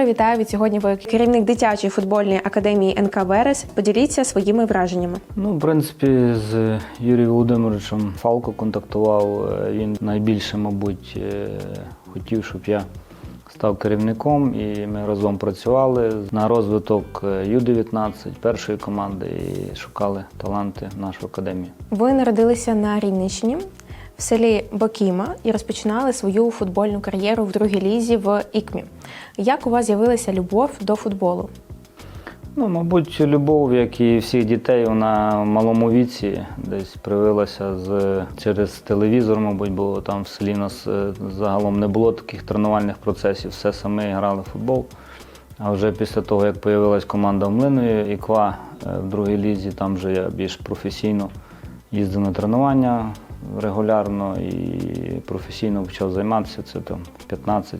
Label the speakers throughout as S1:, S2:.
S1: Володимире, вітаю від сьогодні. Ви керівник дитячої футбольної академії НК Верес. Поділіться своїми враженнями.
S2: Ну, в принципі, з Юрієм Володимировичем Фалко контактував. Е, Він найбільше, мабуть, е, хотів, щоб я став керівником, і ми разом працювали на розвиток е, Ю-19 першої команди і шукали таланти в нашу академію.
S1: Ви народилися на Рівненщині в селі Бокіма і розпочинали свою футбольну кар'єру в другій лізі в ІКМі. Як у вас з'явилася любов до футболу?
S2: Ну, мабуть, любов, як і всіх дітей, вона в малому віці десь привилася з через телевізор, мабуть, бо там в селі нас е, загалом не було таких тренувальних процесів, все саме грали в футбол. А вже після того, як з'явилась команда в Млинові, іква е, в другій лізі, там вже я більш професійно їздив на тренування регулярно і професійно почав займатися. Це там 15-16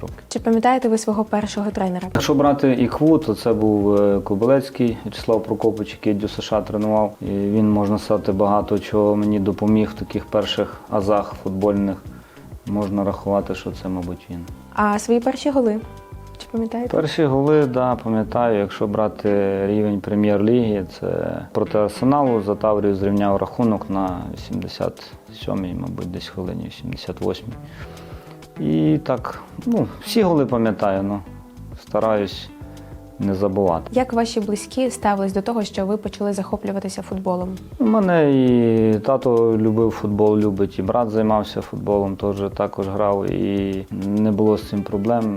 S2: років.
S1: Чи пам'ятаєте ви свого першого тренера?
S2: Якщо брати ікву, то це був е, Кобилецький Вячеслав Прокопович, який дю США тренував. І він, можна сказати, багато чого мені допоміг в таких перших азах футбольних. Можна рахувати, що це, мабуть, він.
S1: А свої перші голи? Пам'ятаєте?
S2: Перші голи, да, пам'ятаю, якщо брати рівень прем'єр-ліги, це проти Арсеналу за Таврію зрівняв рахунок на 87-й, мабуть, десь хвилині, 88-й. І так, ну, всі голи пам'ятаю, ну, стараюсь не забувати.
S1: Як ваші близькі ставились до того, що ви почали захоплюватися футболом?
S2: У мене і тато любив футбол, любить, і брат займався футболом, теж також грав, і не було з цим проблем.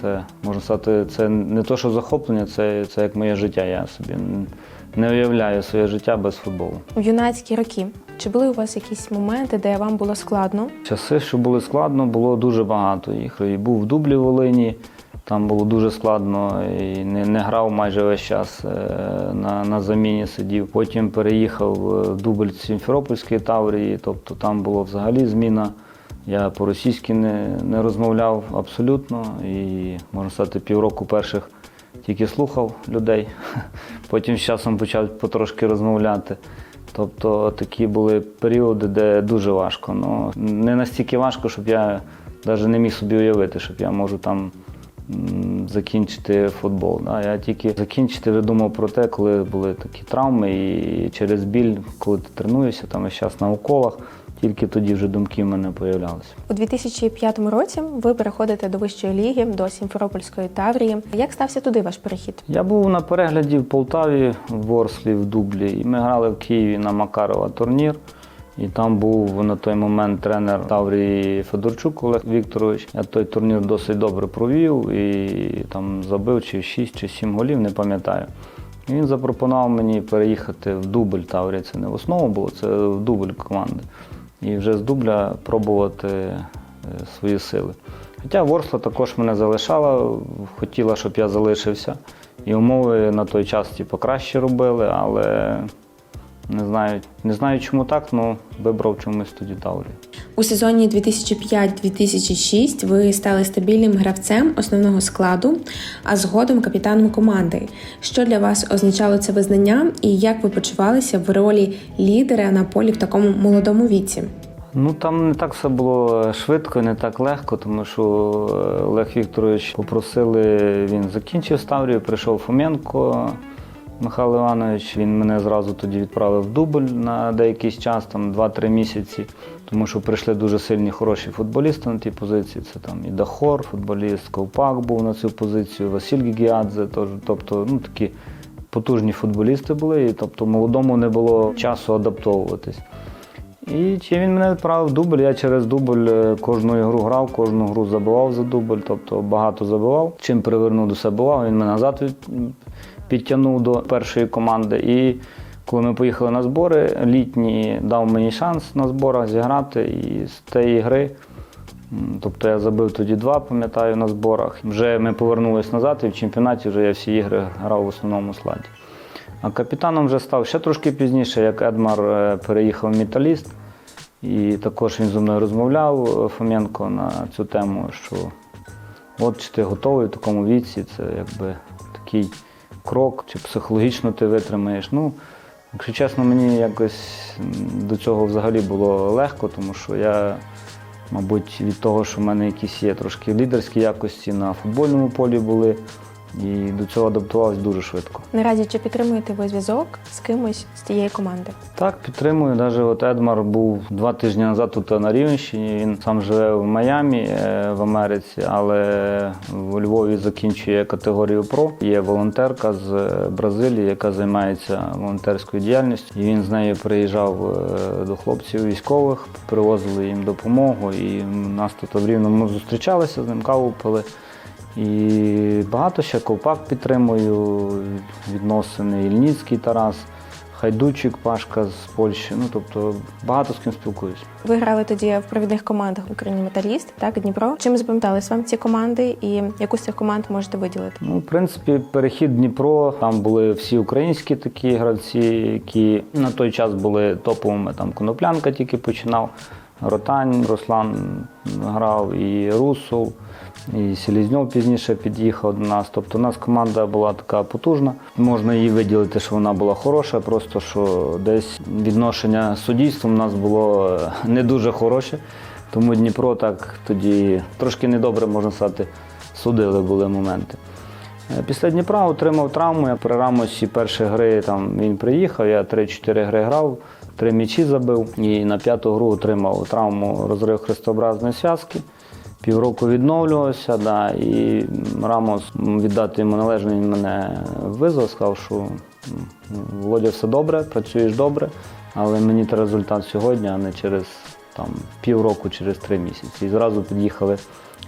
S2: Це можна сказати, це не то, що захоплення, це, це як моє життя. Я собі не уявляю своє життя без футболу.
S1: У юнацькі роки чи були у вас якісь моменти, де вам було складно?
S2: Часи, що були складно, було дуже багато їх. І був в дублі в Волині, там було дуже складно, і не, не грав майже весь час е, на, на заміні сидів. Потім переїхав в дубль Сімферопольської Таврії, тобто там була взагалі зміна. Я по-російськи не, не розмовляв абсолютно і, можна сказати, півроку перших тільки слухав людей. Потім з часом почав потрошки розмовляти. Тобто такі були періоди, де дуже важко. Ну, не настільки важко, щоб я навіть не міг собі уявити, щоб я можу там закінчити футбол. Да. Я тільки закінчити думав про те, коли були такі травми, і через біль, коли ти тренуєшся, там весь час на уколах, тільки тоді вже думки в мене появлялися.
S1: У 2005 році ви переходите до вищої ліги, до Сімферопольської Таврії. Як стався туди ваш перехід?
S2: Я був на перегляді в Полтаві, в Ворслі, в Дублі, і ми грали в Києві на Макарова турнір. І там був на той момент тренер Таврії Федорчук Олег Вікторович. Я той турнір досить добре провів і там забив чи 6 чи 7 голів, не пам'ятаю. І він запропонував мені переїхати в дубль Таврії. Це не в основу було, це в дубль команди. І вже з дубля пробувати е, свої сили. Хоча Ворсла також мене залишала, хотіла, щоб я залишився. І умови на той час типу, краще робили, але не знаю, не знаю чому так, але вибрав чомусь тоді Таврію.
S1: У сезоні 2005-2006 ви стали стабільним гравцем основного складу, а згодом капітаном команди. Що для вас означало це визнання, і як ви почувалися в ролі лідера на полі в такому молодому віці?
S2: Ну там не так все було швидко, не так легко, тому що е, Олег Вікторович попросили, він закінчив Ставрію, прийшов Фоменко Михайло Іванович. Він мене зразу тоді відправив в дубль на деякий час, там 2-3 місяці, тому що прийшли дуже сильні хороші футболісти на тій позиції. Це там і Дахор, футболіст, Ковпак був на цю позицію, Василь Гігіадзе, тобто ну, такі потужні футболісти були, і тобто молодому не було часу адаптовуватись. І чи він мене відправив в дубль, я через дубль е, кожну ігру грав, кожну гру забивав за дубль, тобто багато забивав. Чим привернув до себе увагу, він мене назад підтягнув до першої команди. І коли ми поїхали на збори, літні дав мені шанс на зборах зіграти. І з тієї гри, тобто я забив тоді два, пам'ятаю, на зборах. Вже ми повернулись назад, і в чемпіонаті вже я всі ігри грав в основному складі. А капітаном вже став ще трошки пізніше, як Едмар е, переїхав в металіст. І також він зі мною розмовляв е, Фоменко на цю тему, що от чи ти готовий в такому віці, це якби такий крок, чи психологічно ти витримаєш. Ну, якщо чесно, мені якось до цього взагалі було легко, тому що я Мабуть, від того, що в мене якісь є трошки лідерські якості на футбольному полі були, і до цього адаптувався дуже швидко.
S1: Наразі чи підтримуєте ви зв'язок з кимось з тієї команди?
S2: Так, підтримую. Навіть от Едмар був два тижні назад тут на Рівненщині. Він сам живе в Майамі е, в Америці, але у Львові закінчує категорію ПРО. Є волонтерка з е, Бразилії, яка займається волонтерською діяльністю. І він з нею приїжджав е, до хлопців військових, привозили їм допомогу. І нас тут в Рівному зустрічалися з ним, каву пили. І багато ще ковпак підтримую, відносини Ільницький Тарас. Хайдучик Пашка з Польщі. Ну тобто багато з ким спілкуюсь.
S1: Ви грали тоді в провідних командах Україні Металіст, так Дніпро. Чим запам'ятались вам ці команди, і яку з цих команд можете виділити?
S2: Ну, в принципі, перехід Дніпро. Там були всі українські такі гравці, які на той час були топовими. Там Коноплянка тільки починав. Ротань, Руслан грав і Русул, і Селізньов пізніше під'їхав до нас. Тобто у нас команда була така потужна. Можна її виділити, що вона була хороша, просто що десь відношення з суддівством у нас було е, не дуже хороше. Тому Дніпро так тоді трошки недобре, можна сказати, судили були моменти. Е, Після Дніпра отримав травму. Я при рамосі першої гри там він приїхав, я 3-4 гри грав, три м'ячі забив і на п'яту гру отримав травму розрив хрестообразної зв'язки. Півроку відновлювався, да, і Рамос віддати йому належне, мене визвав, сказав, що Володя, все добре, працюєш добре, але мені треба результат сьогодні, а не через там, півроку, через три місяці. І зразу під'їхали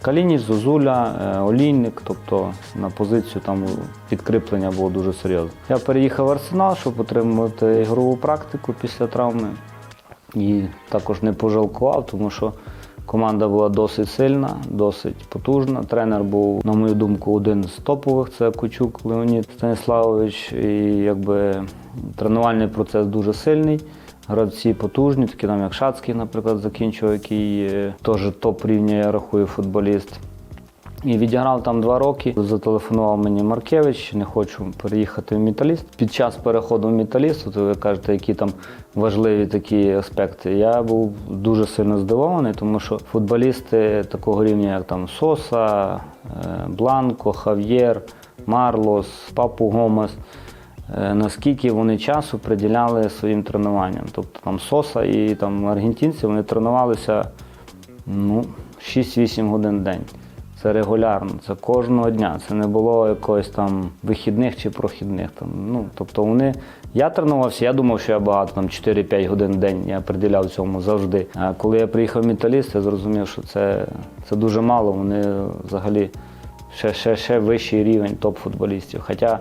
S2: Калініч, Зозуля, е, Олійник, тобто на позицію там підкріплення було дуже серйозне. Я переїхав в Арсенал, щоб отримати ігрову практику після травми. І також не пожалкував, тому що команда була досить сильна, досить потужна. Тренер був, на мою думку, один з топових це Кучук Леонід Станіславович. І якби тренувальний процес дуже сильний. Гравці потужні, такі там як Шацький, наприклад, закінчував, який е, теж топ рівня, я рахую, футболіст. І відіграв там два роки. Зателефонував мені Маркевич, не хочу переїхати в металіст. Під час переходу в металіст, от ви кажете, які там важливі такі аспекти. Я був дуже сильно здивований, тому що футболісти такого рівня, як там Соса, е, Бланко, Хав'єр, Марлос, Папу Гомес. е, Наскільки вони часу приділяли своїм тренуванням. Тобто там Соса і там аргентинці вони тренувалися ну, 6-8 годин в день. Це регулярно, це кожного дня. Це не було якогось там вихідних чи прохідних. Там, ну, тобто вони. Я тренувався, я думав, що я багато, там 4-5 годин в день я приділяв цьому завжди. А коли я приїхав в металіст, я зрозумів, що це, це дуже мало. Вони взагалі ще, ще, ще вищий рівень топ-футболістів. Хоча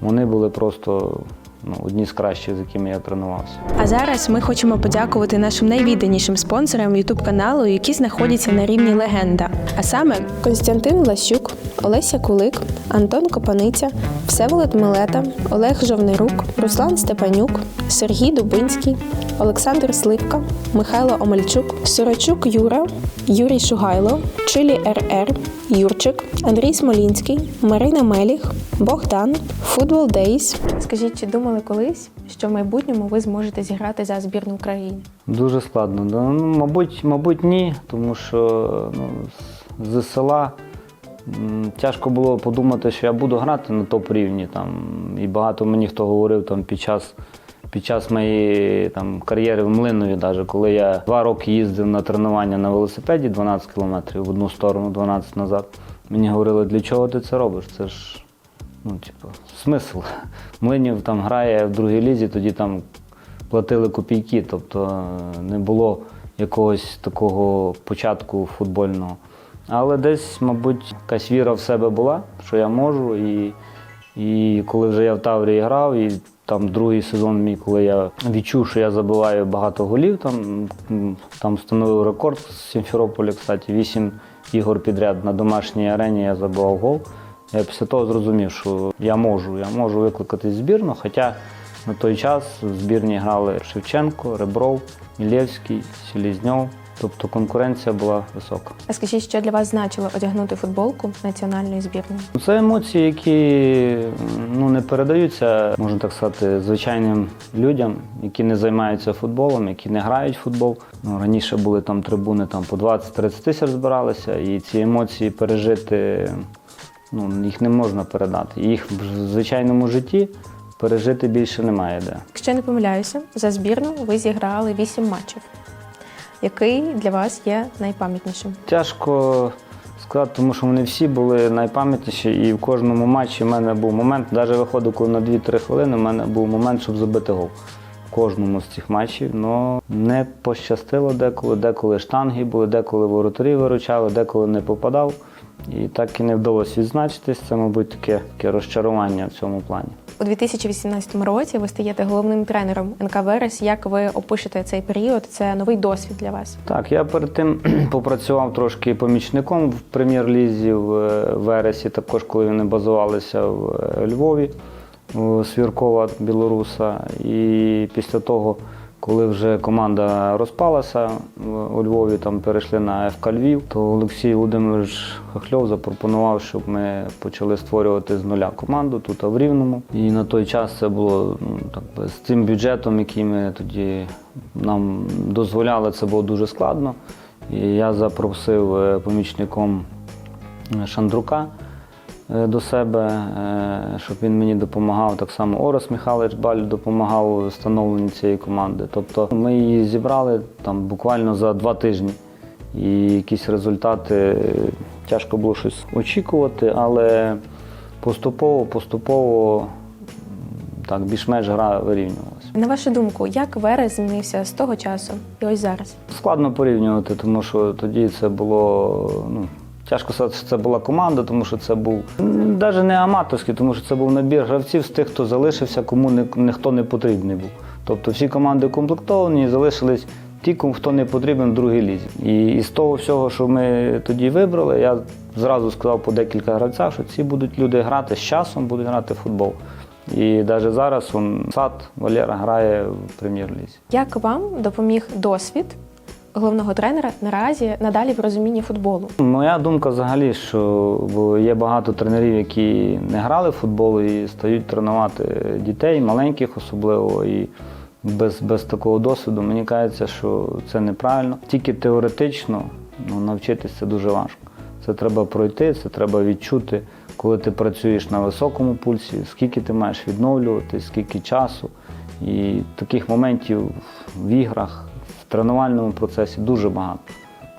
S2: вони були просто ну, одні з кращих, з якими я тренувався.
S1: А зараз ми хочемо подякувати нашим найвідданішим спонсорам youtube каналу, які знаходяться на рівні легенда. А саме Константин Лащук, Олеся Кулик, Антон Копаниця, Всеволод Милета, Олег Жовнирук, Руслан Степанюк, Сергій Дубинський, Олександр Сливка, Михайло Омельчук, Сорочук Юра, Юрій Шугайло, Чилі РР, Юрчик, Андрій Смолінський, Марина Меліх, Богдан, Футбол Дейс. Скажіть, чи думали колись, що в майбутньому ви зможете зіграти за збірну України?
S2: Дуже складно. Ну, мабуть, мабуть, ні, тому що ну, з- села тяжко було подумати, що я буду грати на топ-рівні. Там, і багато мені хто говорив там, під час. Під час моєї там, кар'єри в Млинові, навіть, коли я два роки їздив на тренування на велосипеді 12 кілометрів в одну сторону, 12 назад, мені говорили, для чого ти це робиш? Це ж ну, типу, смисл. Млинів там грає в другій лізі, тоді там платили копійки, тобто е, не було якогось такого початку футбольного. Але десь, мабуть, якась віра в себе була, що я можу. І, і коли вже я в Таврії грав, і там другий сезон мій, коли я відчув, що я забиваю багато голів, там, там встановив рекорд з Сімферополя, кстати, вісім ігор підряд на домашній арені я забивав гол. Я після того зрозумів, що я можу, я можу викликати збірну, хоча на той час в збірні грали Шевченко, Ребров, Мілєвський, Селізньов, Тобто конкуренція була висока.
S1: А скажіть, що для вас значило одягнути футболку національної збірної?
S2: Це емоції, які ну, не передаються, можна так сказати, звичайним людям, які не займаються футболом, які не грають в футбол. Ну, раніше були там трибуни там, по 20-30 тисяч збиралися, і ці емоції пережити ну, їх не можна передати. Їх в звичайному житті пережити більше немає де.
S1: Якщо не помиляюся, за збірну ви зіграли 8 матчів. Який для вас є найпам'ятнішим?
S2: Тяжко сказати, тому що вони всі були найпам'ятніші, і в кожному матчі в мене був момент, навіть виходив, коли на 2-3 хвилини, в мене був момент, щоб забити гол. В кожному з цих матчів. Ну не пощастило деколи, деколи штанги були, деколи воротарі виручали, деколи не попадав. І так і не вдалося відзначитись. Це, мабуть, таке, таке розчарування в цьому плані.
S1: У 2018 році ви стаєте головним тренером НК Верес. Як ви опишете цей період? Це новий досвід для вас.
S2: Так, я перед тим попрацював трошки помічником в прем'єр-лізі в е, Вересі, також коли вони базувалися в е, Львові, у Свіркова Білоруса. І після того, коли вже команда розпалася у Львові, там перейшли на ФК Львів, то Олексій Володимирович Хохльов запропонував, щоб ми почали створювати з нуля команду тут в Рівному. І на той час це було ну, так би, з цим бюджетом, який ми тоді нам дозволяли, це було дуже складно. І я запросив е, помічником Шандрука до себе, е, щоб він мені допомагав. Так само Орес Михайлович Баль допомагав у встановленні цієї команди. Тобто ми її зібрали там буквально за два тижні. І якісь результати е, тяжко було щось очікувати, але поступово, поступово так, більш-менш гра вирівнювалася.
S1: На вашу думку, як Верес змінився з того часу і ось зараз?
S2: Складно порівнювати, тому що тоді це було. Ну, тяжко сказати, що це була команда, тому що це був навіть не аматорський, тому що це був набір гравців з тих, хто залишився, кому ні, ніхто не потрібний був. Тобто всі команди укомплектовані і залишились ті, кому хто не потрібен в другій лізі. І, і з того всього, що ми тоді вибрали, я зразу сказав по декілька гравцях, що ці будуть люди грати з часом, будуть грати в футбол. І навіть зараз он, сад Валера грає в прем'єр-лізі.
S1: Як вам допоміг досвід головного тренера наразі надалі в розумінні футболу?
S2: Моя думка взагалі, що є багато тренерів, які не грали в футбол і стають тренувати дітей, маленьких особливо. І без, без такого досвіду мені кажеться, що це неправильно. Тільки теоретично ну, навчитися дуже важко. Це треба пройти, це треба відчути, коли ти працюєш на високому пульсі, скільки ти маєш відновлювати, скільки часу. І таких моментів в іграх, тренувальному процесі дуже багато.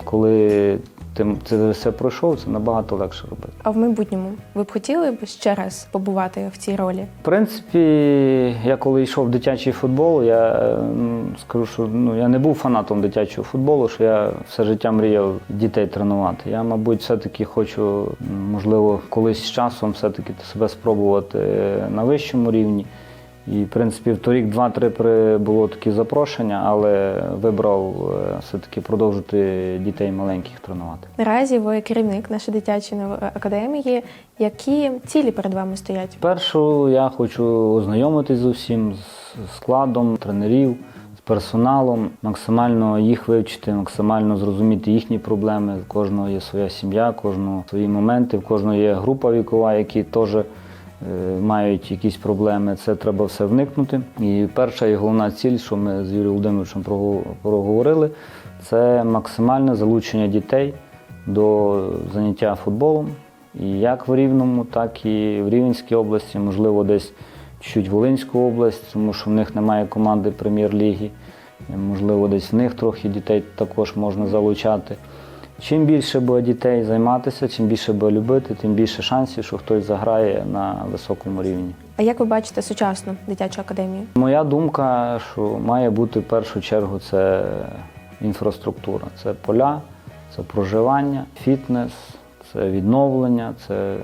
S2: Коли ти це все пройшов, це набагато легше робити.
S1: А в майбутньому ви б хотіли б ще раз побувати в цій ролі?
S2: В принципі, я коли йшов в дитячий футбол, я е, ну, скажу, що ну, я не був фанатом дитячого футболу, що я все життя мріяв дітей тренувати. Я, мабуть, все-таки хочу, можливо, колись з часом все-таки себе спробувати на вищому рівні. І, в принципі, в торік два-три було такі запрошення, але вибрав е, все-таки продовжити дітей маленьких тренувати.
S1: Наразі ви керівник нашої дитячої академії. Які цілі перед вами стоять?
S2: Першу я хочу ознайомитись з усім з складом тренерів, з персоналом, максимально їх вивчити, максимально зрозуміти їхні проблеми. У кожного є своя сім'я, у кожного свої моменти, в кожного є група вікова, які теж е, мають якісь проблеми. Це треба все вникнути. І перша і головна ціль, що ми з Юрієм Володимировичем проговорили, це максимальне залучення дітей до заняття футболом. І як в Рівному, так і в Рівненській області, можливо, десь чуть Волинську область, тому що в них немає команди прем'єр-ліги. Можливо, десь в них трохи дітей також можна залучати. Чим більше буде дітей займатися, чим більше буде любити, тим більше шансів, що хтось заграє на високому рівні.
S1: А як ви бачите сучасну дитячу академію?
S2: Моя думка, що має бути в першу чергу це інфраструктура, це поля, це проживання, фітнес, це відновлення, це,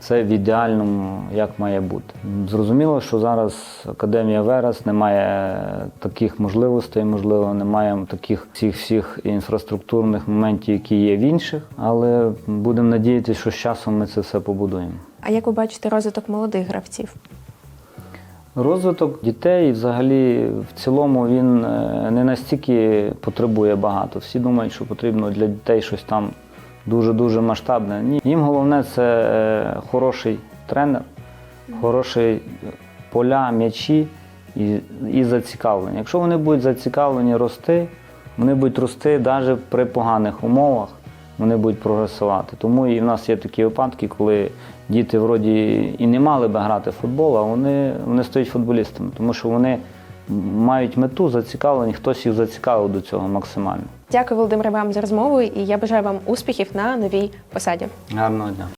S2: це в ідеальному, як має бути. Зрозуміло, що зараз Академія Верес не має таких можливостей, можливо, немає таких всіх всіх інфраструктурних моментів, які є в інших, але будемо надіятися, що з часом ми це все побудуємо.
S1: А як ви бачите розвиток молодих гравців?
S2: Розвиток дітей взагалі в цілому він е, не настільки потребує багато. Всі думають, що потрібно для дітей щось там дуже-дуже масштабне. Ні. Їм головне це е, хороший тренер, хороші поля, м'ячі і, і зацікавлення. Якщо вони будуть зацікавлені рости, вони будуть рости навіть при поганих умовах, вони будуть прогресувати. Тому і в нас є такі випадки, коли діти вроді і не мали би грати в футбол, а вони, вони стають футболістами, тому що вони мають мету зацікавлені, хтось їх зацікавив до цього максимально.
S3: Дякую, Володимире, вам за розмову, і я бажаю вам успіхів на новій посаді.
S2: Гарного дня.